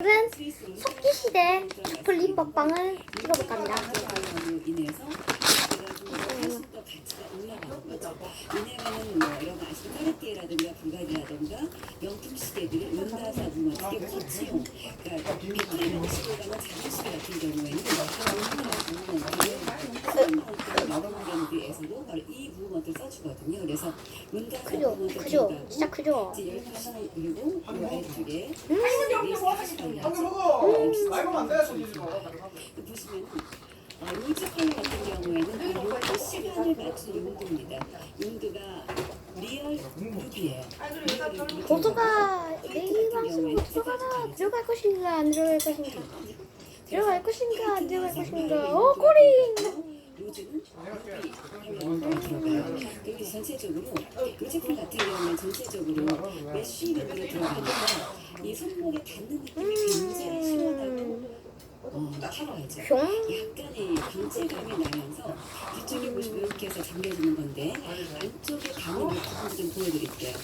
오늘은 석기시대 플립 먹방을 찍어볼까 합니다. 으 그래서 은하사 크죠? 크죠? 진짜 크죠? 이제 12시 그리고 이 아래쪽에 음, 한개 먹어. 말고 안 돼, 소시지로. 보시면 어, 같은 경우에는 이 용도 시간을 맞춘 용도입니다. 용도가 리얼 루비예요. 이 방송 보도가 들어갈 것인가 안 들어갈 것인가 들어갈 것인가 안 들어갈 것인가 오 꼬리 들어가요. 그리고 이제 전체적으로 이 제품 같은 경우는 전체적으로 메쉬 밴드가 들어가니까 이 손목에 닿는 느낌이 굉장히 시원하고 어. 뿅 약간의 강체감이 나면서 뒤쪽에 보시면 이렇게 해서 잠겨지는 건데 안쪽에 담은 이 부분 좀 보여드릴게요.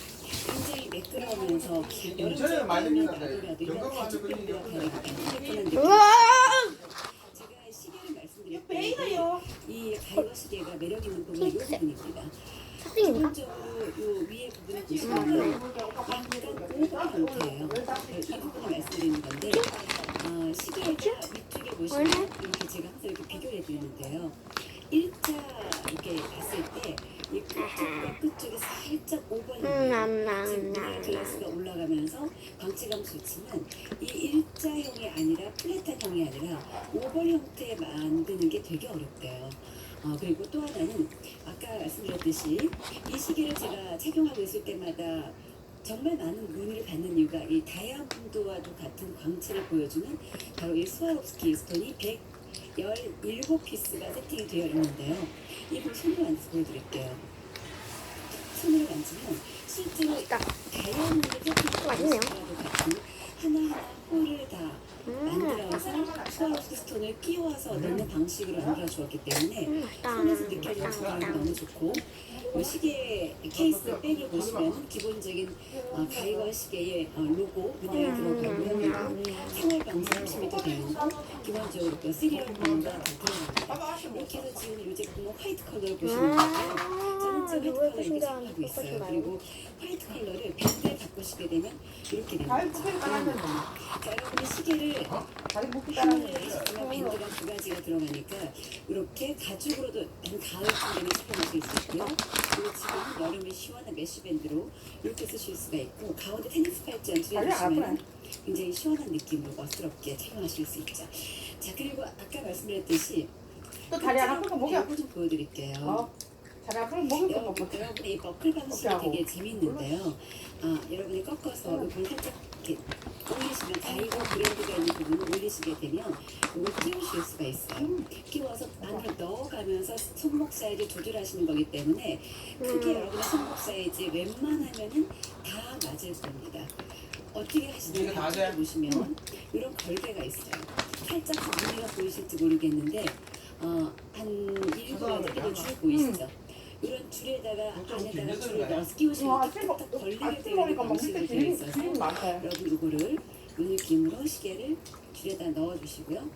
굉장히 매끄러우면서 여러 인천에는 많이. 나더라도 이런 아주 가죽감과 그림이에요. 다르게 따뜻한 느낌. 우와 제가 시계를 말씀드릴 때 이 매력 있는 부분이 이 부분입니다. 선생님인가? 기본적으로 요 위에 부분을 보시면 약간 오버 형태예요. 이 부분을 말씀드리는 건데 어, 시계가 위쪽에 보시면 이렇게 제가 항상 이렇게 비교를 해드리는데요. 일자 이렇게 봤을 때이 끝쪽이 살짝 오버 음, 위에 남, 글라스가 올라가면서 광채감 좋지만 이 일자형이 아니라 플랫한형이 아니라 오벌 형태 만드는 게 되게 어렵대요. 어, 그리고 또 하나는 아까 말씀드렸듯이 이 시계를 제가 착용하고 있을 때마다 정말 많은 문의를 받는 이유가 이 다이아몬드와도 같은 광채를 보여주는 바로 이 스와롭스키 스톤이 117피스가 세팅이 되어 있는데요. 이걸 손으로 만져서 보여드릴게요. 손으로 만지면 실제로 맛있다. 다이아몬드 세팅 맛있네요. 같은 하나하나 홀을 다 음, 만들어서 스와로스키 스톤을 끼워서 넣는 방식으로 만들어 주었기 때문에 음, 손에서 느껴지는 맛있다 너무 좋고 이 시계 케이스 백을 보시면 기본적인 어, 가이버 시계의 어, 로고 문양이 음, 들어가고요. 생활 방지 30m 되는 거 기본적으로 또 시리얼 번호가 다 들어갑니다. 이렇게 해서 지금 이 제품은 화이트 컬러를 보시면 되고요. 누굴 컬러 이렇게 사용하고 있어요. 그리고 화이트 컬러를 밴드에 바꾸시게 되면 이렇게 됩니다. 자, 여러분이 시계를 다리 묶기 하시면 밴드가 두 가지가 들어가니까 이렇게 가죽으로도 한 가을쯤 되면 착용하실 수 있고요. 그리고 지금 여름에 시원한 메쉬 밴드로 이렇게 쓰실 수가 있고 가운데 테니스 팔찌 연출해 주시면 굉장히 시원한 느낌으로 멋스럽게 착용하실 수 있죠. 자 그리고 아까 말씀드렸듯이 또 다리 목이 아프 요거 좀 보여드릴게요. 어? 다리 아프면 목이 좀 여러분, 아프 여러분의 이 버클 방식이. 되게 재밌는데요. 아, 여러분이 꺾어서 이걸 살짝 이렇게 올리시면 가이버 브랜드가 있는 부분을 올리시게 되면 이걸 끼우실 수가 있어요. 끼워서 안으로 넣어가면서 손목 사이즈 조절하시는 거기 때문에 크게 여러분의 손목 사이즈 웬만하면은 다 맞을 겁니다. 어떻게 하시냐면? 보시면 이런 걸개가 있어요. 살짝 무늬가 보이실지 모르겠는데 어, 한 일곱 여덟 개의 줄 보이시죠? 이런 줄에다가 안에다가 줄을 넣어서 끼우시면 탁탁탁 걸리게 되는 있어서 많아요. 여러분 이거를 눈느낌으로 시계를 줄에다 넣어주시고요.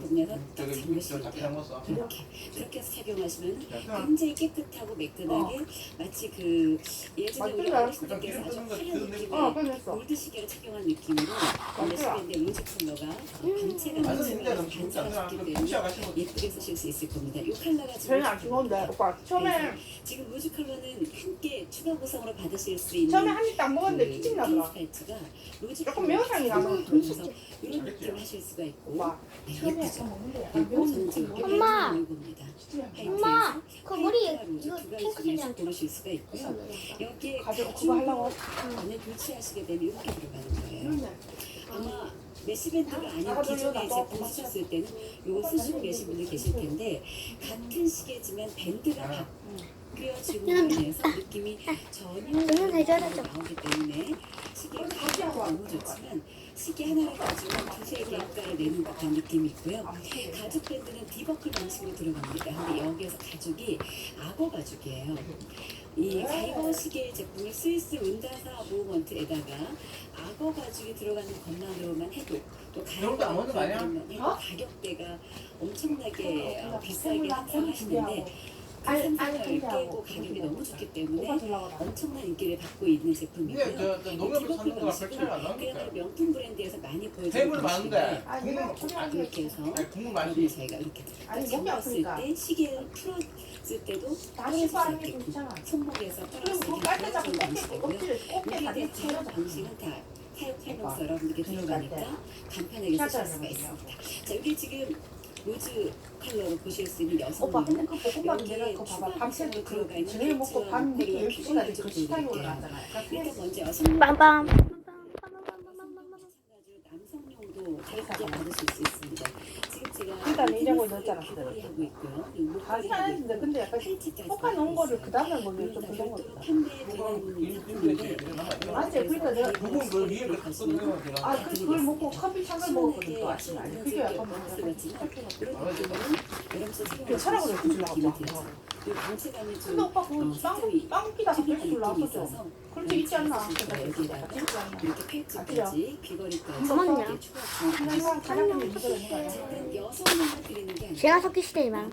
부분에서 딱 저기 잠그시면 돼요. 먹었어. 이렇게 그렇게 해서 착용하시면 야, 굉장히 깨끗하고 매끈하게 마치 그 예전에 우리 맞습니다. 때께서 아주 화려한 느낌의 어, 끝냈어. 골드 시계를 착용한 느낌으로 레시피인데 로즈 컬러가 방채가 아, 있으면서 진짜 너무 진짜 반사가 좋기 그냥 때문에 예쁘게 쓰실 수 있을 겁니다. 이 컬러가 지금 안 오빠 처음에 지금 로즈 컬러는 함께 추가 구성으로 받으실 수 있는 처음에 한 입도 안 먹었는데 그 기침 나더라. 페인트 팔찌가 로즈 조금 매운향이 나서 그래서 이런 느낌 하실 수가 있고 오빠 네, 예쁘죠? 엄마! 엄마, 그 머리 이거 두 가지 핑크색이랑 고르실 수가 있고요. 여기에 가지고 그거 하려고 안에 교체하시게 되면 이렇게 들어가는 거예요. 아마 메시밴드가 아닌 기존의 제품 쓰셨을 때는 이거 쓰시고 계신 분들 계실 텐데 같은 시계지만 밴드가 바뀌어지고 인해서 느낌이 전혀 되죠. 나오기 때문에 시계 가격도 너무 좋지만 시계 하나를 가지고 두세 개가를 내는 듯한 느낌이 있고요. 가죽 밴드는 디버클 방식으로 들어갑니다. 근데 여기에서 가죽이 악어 가죽이에요. 이 가이거 시계 제품이 스위스 운다사 모먼트에다가 악어 가죽이 들어가는 것만으로만 해도 또 이런 거안 먹는 거 아니야? 어? 가격대가 엄청나게 어, 비싸게 합성하시는데 준비하고. 그 아니, 생산을 아니, 준비하고. 깨고 가격이 너무 좋기 때문에. 엄청난 인기를 받고 있는 제품이고요. 차이가 안 그야말로. 명품 브랜드에서 많이 보여주는 테이블 많은데 아, 초등학교 이렇게 해서 아니 국물 저희가 이렇게 아니, 잡았을. 때 시계를 풀었 소화하는 게 좋잖아. 손목에서 그럼 풀었을 그거 때 깔때 잡고 풀어주는 꼭지, 방식이고요. 꼭지를 꼭지 이게 다리 이제 촬영 채워줘. 방식은 다 사육 설명서 여러분들께 들어가니까 간편하게 쓰실 수가 샷을 있습니다. 자 여기 지금 로즈 컬러로 보실 수 있는 오빠 여성용 근데 그 볶음밥 내가 그거 봐봐 밤새 그 저녁에 먹고 밤 늦게 12시까지 그 식탁에 올라가잖아요. 일단 먼저 여성용 빵빵. 가격대 받으실 수 있습니다. 지금 제가 그러니까 내장을 넣었잖아, 하고 있고요. 했는데 있고, 근데 약간 팔찌까지 폭파 놓은 거를. 그 먹으면 그리고 좀다 그런. 판매되는 제품인데 맞아요. 그러니까 내가 부분 그 위에 그 뜯어내면 되나 아, 그, 그걸 먹고 커피 찬걸 먹었거든 또 아침에. 그게 약간 뭐 경우는 여러분들 괜찮아 그래, 그주려고 그리고 방체감이 좀 근데 오빠 그거 빵, 특별한 갑자기. 있어서 그렇게 있지 않나? 이렇게 팔찌까지 귀걸이까지 잠깐만요. 게 아니라 제가 섞기 시대이만.